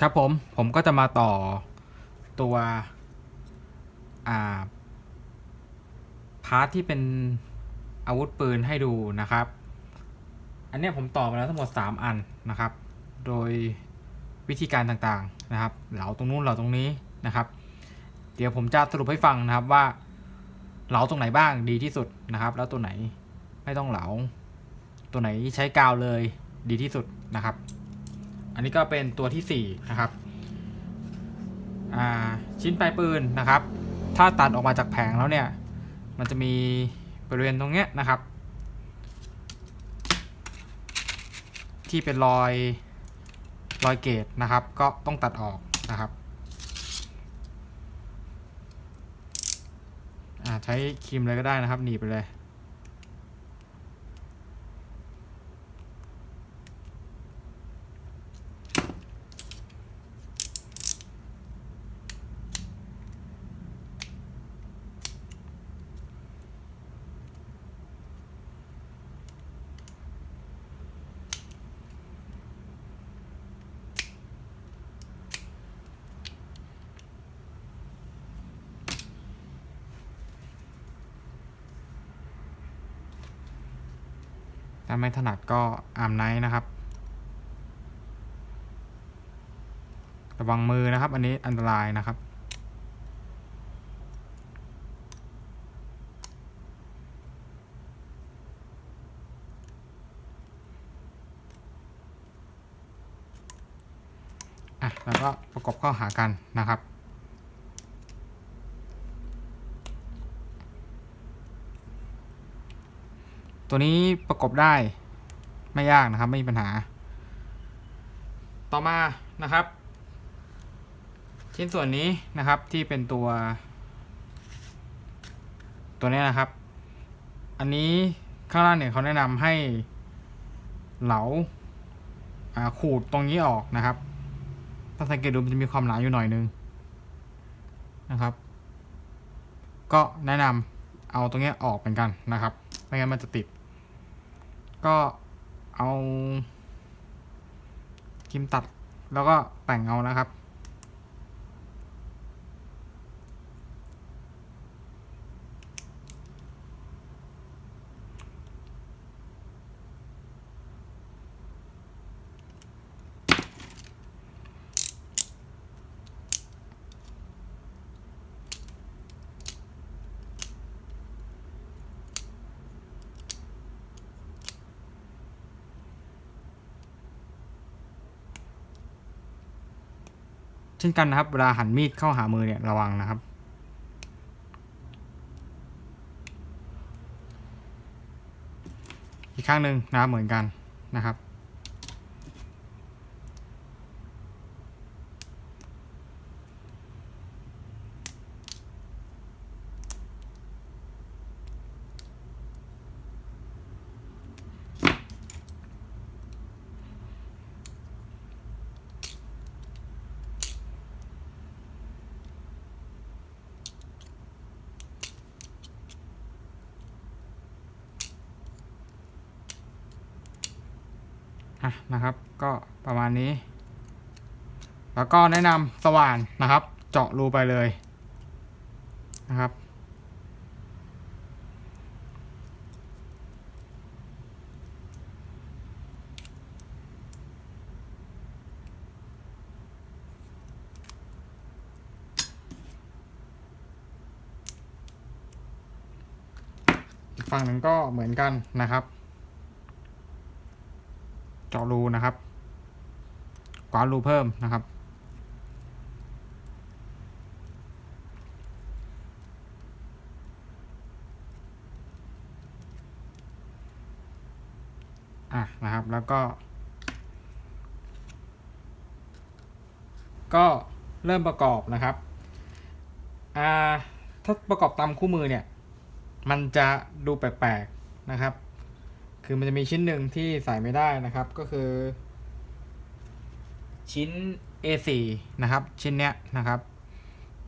ครับผม ผมก็จะมาต่อตัวอ่าพาร์ทที่เป็นอาวุธปืนให้ดูนะครับ อันเนี้ยผมต่อมาแล้วทั้งหมด 3 อันนะครับ โดยวิธีการต่างๆนะครับ เหลาตรงนู้นเหลาตรงนี้นะครับ เดี๋ยวผมจะสรุปให้ฟังนะครับว่า เหลาตรงไหนบ้างดีที่สุดนะครับ แล้วตัวไหนไม่ต้องเหลา ตัวไหนใช้กาวเลยดีที่สุดนะครับ อันนี้ก็เป็นตัวที่4นะครับอ่าชิ้นปลายปืนนะครับ ถ้าตัดออกมาจากแผงแล้วเนี่ย มันจะมีบริเวณตรงเนี้ยนะครับ ที่เป็นรอยรอยเกตนะครับ ก็ต้องตัดออกนะครับอ่าใช้ครีมเลยก็ได้นะครับ หนีบไปเลยาไม่ถนัดก็อาร์มไนท์นะครับ ระวังมือนะครับ อันนี้อันตรายนะครับ อะ แล้วก็ประกบเข้าหากันนะครับ ตัวนี้ประกบได้ไม่ยากนะครับ ไม่มีปัญหา ต่อมานะครับ ชิ้นส่วนนี้นะครับที่เป็นตัว ตัวนี้นะครับ อันนี้ข้างล่างเนี่ยเขาแนะนำให้เหลาาขูดตรงนี้ออกนะครับ ถ้าสังเกตดูมันจะมีความหนาอยู่หน่อยนึงนะครับ ก็แนะนำเอาตรงนี้ออกเหมือนกันนะครับ ไม่งั้นมันจะติด ก็เอาครีมตัดแล้วก็แต่งเอานะครับ ช่นกันนะครับ เวลาหันมีดเข้าหามือเนี่ยระวังนะครับ อีกข้างหนึ่งนะครับเหมือนกันนะครับ อะนะครับ ก็ประมาณนี้ แล้วก็แนะนำสว่านนะครับ เจาะรูไปเลยนะครับ อีกฝั่งหนึ่งก็เหมือนกันนะครับ จาะรูนะครับกวาดรูเพิ่มนะครับ อะนะครับแล้วก็ ก็เริ่มประกอบนะครับอ่าถ้าประกอบตามคู่มือเนี่ย มันจะดูแปลกๆนะครับ คือมันจะมีชิ้นหนึ่งที่ใส่ไม่ได้นะครับก็คือ ชิ้น A4 นะครับ ชิ้นเนี้ยนะครับ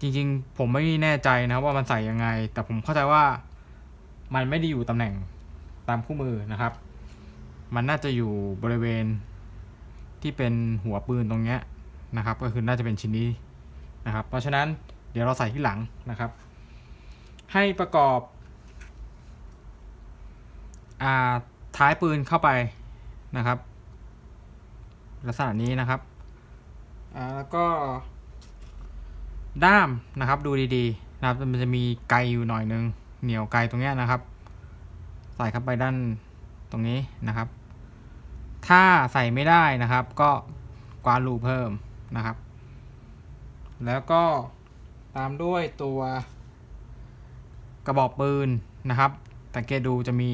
จริงๆ ผมไม่แน่ใจนะครับว่ามันใส่ยังไง แต่ผมเข้าใจว่ามันไม่ได้อยู่ตำแหน่งตามคู่มือนะครับ มันน่าจะอยู่บริเวณที่เป็นหัวปืนตรงเนี้ยนะครับ ก็คือน่าจะเป็นชิ้นนี้นะครับ เพราะฉะนั้นเดี๋ยวเราใส่ที่หลังนะครับ ให้ประกอบอ่า ท้ายปืนเข้าไปนะครับ ลักษณะนี้นะครับอ่าแล้วก็ ด้ามนะครับดูดีๆนะครับมันจะมีไกอยู่หน่อยนึงเหนียวไกตรงเนี้ยนะครับ ใส่เข้าไปด้านตรงนี้นะครับ ถ้าใส่ไม่ได้นะครับ ก็กวาดรูเพิ่มนะครับ แล้วก็ตามด้วยตัวกระบอกปืนนะครับสังเกตดูจะมี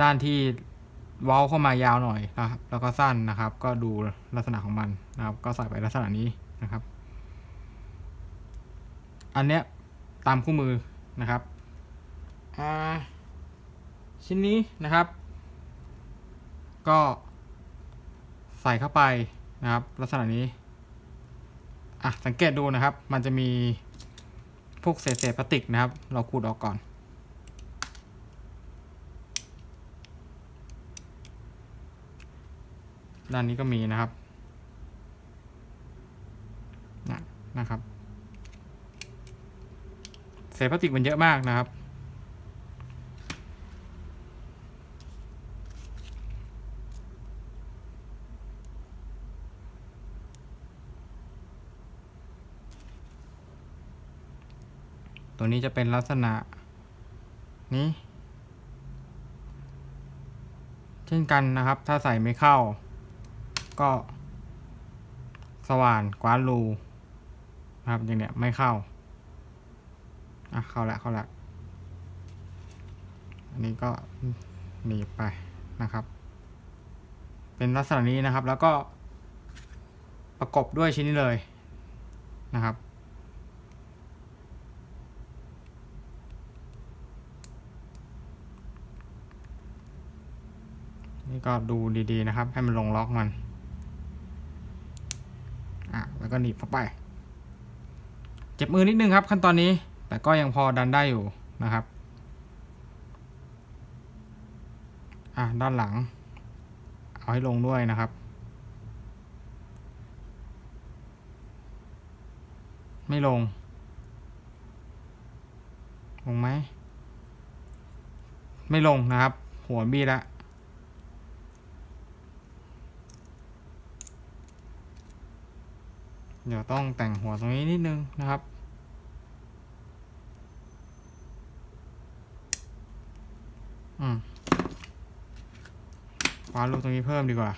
ด้านที่เว้าเข้ามายาวหน่อยนะครับ แล้วก็สั้นนะครับ ก็ดูลักษณะของมันนะครับ ก็ใส่ไปลักษณะนี้นะครับ อันเนี้ยตามคู่มือนะครับอ่าชิ้นนี้นะครับ ก็ใส่เข้าไปนะครับ ลักษณะนี้อะสังเกตดูนะครับ มันจะมีพวกเศษเศษพลาสติกนะครับ เราขูดออกก่อน ด้านนี้ก็มีนะครับนะนะครับเศษพลาสติกมันเยอะมากนะครับ ตัวนี้จะเป็นลักษณะนี้ เช่นกันนะครับ ถ้าใส่ไม่เข้า ก็ สว่านกวาดรูนะครับอย่างเนี้ยไม่เข้า อะ เข้าแล้วเข้าแล้วอันนี้ก็หนีไปนะครับ เป็นลักษณะนี้นะครับ แล้วก็ประกบด้วยชิ้นนี้เลยนะครับ นี่ก็ดูดีๆนะครับ ให้มันลงล็อกมัน ก็หนีบเข้าไป เจ็บมือนิดนึงครับขั้นตอนนี้ แต่ก็ยังพอดันได้อยู่นะครับ อะด้านหลัง เอาให้ลงด้วยนะครับ ไม่ลง ลงไหม ไม่ลงนะครับ หัวบีละ เดี๋ยวต้องแต่งหัวตรงนี้นิดนึงนะครับ อืมวาดรูปตรงนี้เพิ่มดีกว่า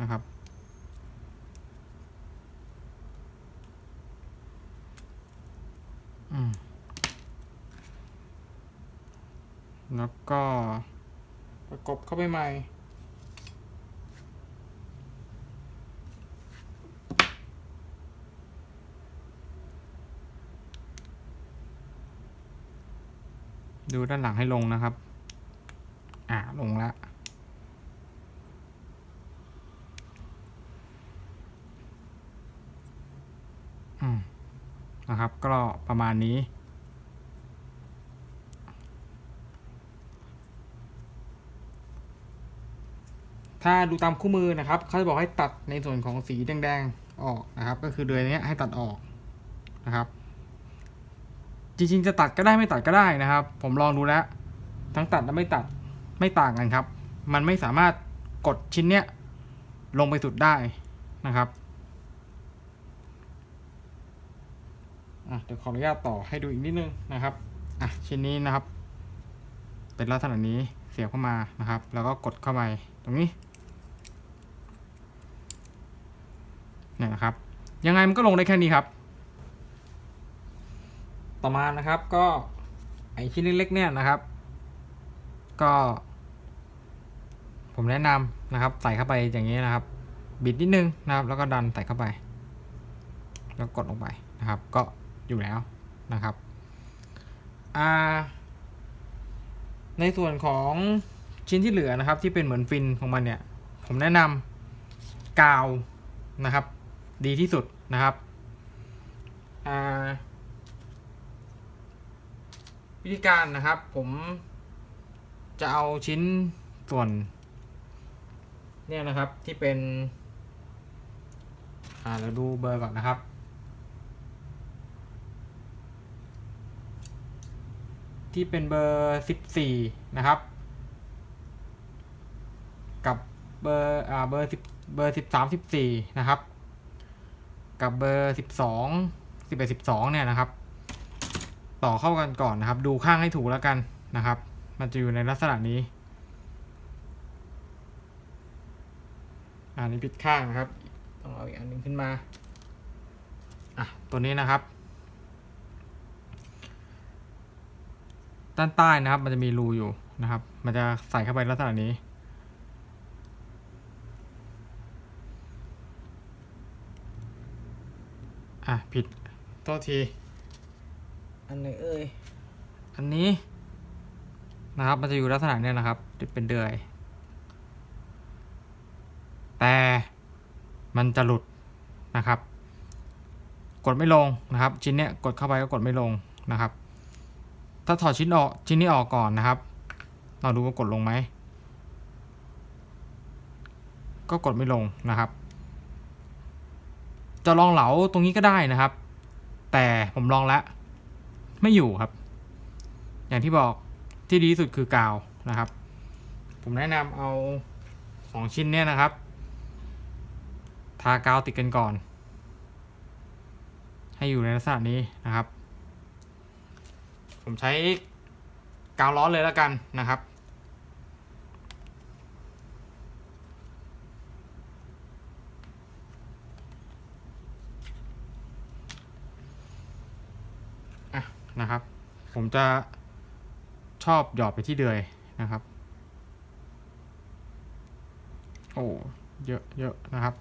นะครับ อืม แล้วก็ประกบเข้าไปใหม่ ดูด้านหลังให้ลงนะครับ อ่าลงแล้วอืมนะครับ ก็ประมาณนี้ ถ้าดูตามคู่มือนะครับ เขาจะบอกให้ตัดในส่วนของสีแดงๆออกนะครับ ก็คือเดือนนี้ให้ตัดออกนะครับ จริงๆจะตัดก็ได้ไม่ตัดก็ได้นะครับ ผมลองดูแล้ว ทั้งตัดและไม่ตัดไม่ต่างกันครับ มันไม่สามารถกดชิ้นเนี้ยลงไปสุดได้นะครับอะเดี๋ยวขออนุญาตต่อให้ดูอีกนิดนึงนะครับอะชิ้นนี้นะครับ เป็นลักษณะนี้เสียบเข้ามานะครับ แล้วก็กดเข้าไปตรงนี้เนี่ยนะครับ ยังไงมันก็ลงได้แค่นี้ครับ ต่อมานะครับก็ไอชิ้นเล็กๆเนี่ยนะครับ ก็ ผมแนะนำนะครับ ใส่เข้าไปอย่างนี้นะครับ บิดนิดนึงนะครับ แล้วก็ดันใส่เข้าไป แล้วกดลงไปนะครับ ก็อยู่แล้วนะครับอ่าในส่วนของชิ้นที่เหลือนะครับ ที่เป็นเหมือนฟินของมันเนี่ย ผมแนะนำกาวนะครับ ดีที่สุดนะครับอ่า วิธีการนะครับผมจะเอาชิ้นส่วน เนี่ยนะครับที่เป็น อ่าเราดูเบอร์ก่อนนะครับ ที่เป็นเบอร์สิบสี่นะครับ กับเบอร์อ่าเบอร์สิบเบอร์สิบสามสิบสี่นะครับ กับเบอร์สิบสองสิบเอ็ดสิบสองเนี่ยนะครับ ต่อเข้ากันก่อนนะครับ ดูข้างให้ถูกแล้วกันนะครับ มันจะอยู่ในลักษณะนี้อ่านี้ปิดข้างนะครับ ต้องเอาอีกอันหนึงขึ้นมา อะ ตัวนี้นะครับ ด้านใต้นะครับ มันจะมีรูอยู่นะครับ มันจะใส่เข้าไปลักษณะนี้ อะ ผิด โทษที อันไหนเอ่ยอันนี้นะครับ มันจะอยู่ลักษณะเนี้ยนะครับเป็นเดือย แต่มันจะหลุดนะครับ กดไม่ลงนะครับ ชิ้นเนี้ยกดเข้าไปก็กดไม่ลงนะครับ ถ้าถอดชิ้นออกชิ้นนี้ออกก่อนนะครับ เราดูว่ากดลงไหมก็กดไม่ลงนะครับ จะลองเหลาตรงนี้ก็ได้นะครับ แต่ผมลองแล้ว ไม่อยู่ครับ อย่างที่บอกที่ดีที่สุดคือกาวนะครับ ผมแนะนำเอาสองชิ้นเนี่ยนะครับ ทากาวติดกันก่อน ให้อยู่ในลักษณะนี้นะครับ ผมใช้กาวร้อนเลยแล้วกันนะครับ อะนะครับ ผมจะชอบหยอดไปที่เดือยนะครับ โอ้ เยอะเยอะนะครับ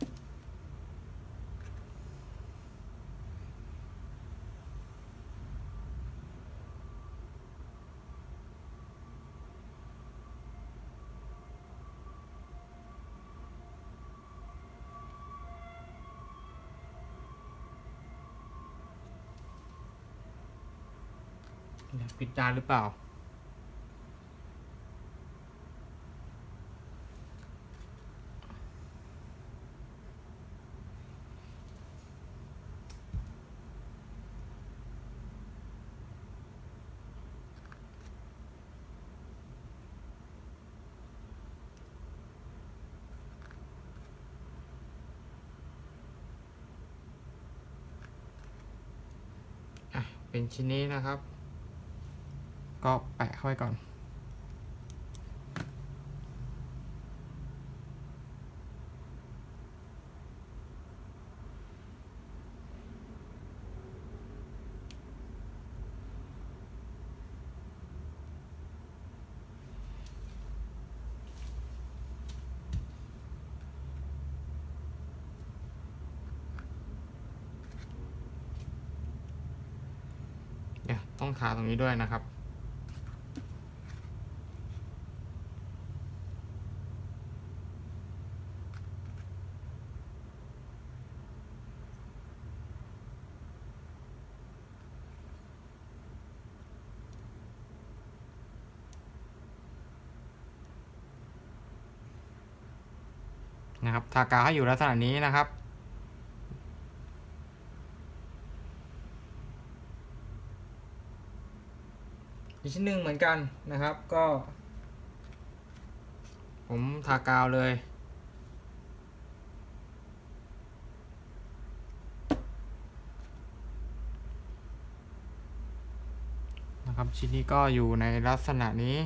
ปิด จานหรือเปล่าอะเป็นชิ้นนี้นะครับ ก็แปะเข้าไว้ก่อนเนี่ยต้องทาตรงนี้ด้วยนะครับ นะครับทากาวให้อยู่ลักษณะนี้นะครับ อีกชิ้นหนึ่งเหมือนกันนะครับก็ ผมทากาวเลยนะครับชิ้นนี้ก็อยู่ในลักษณะนี้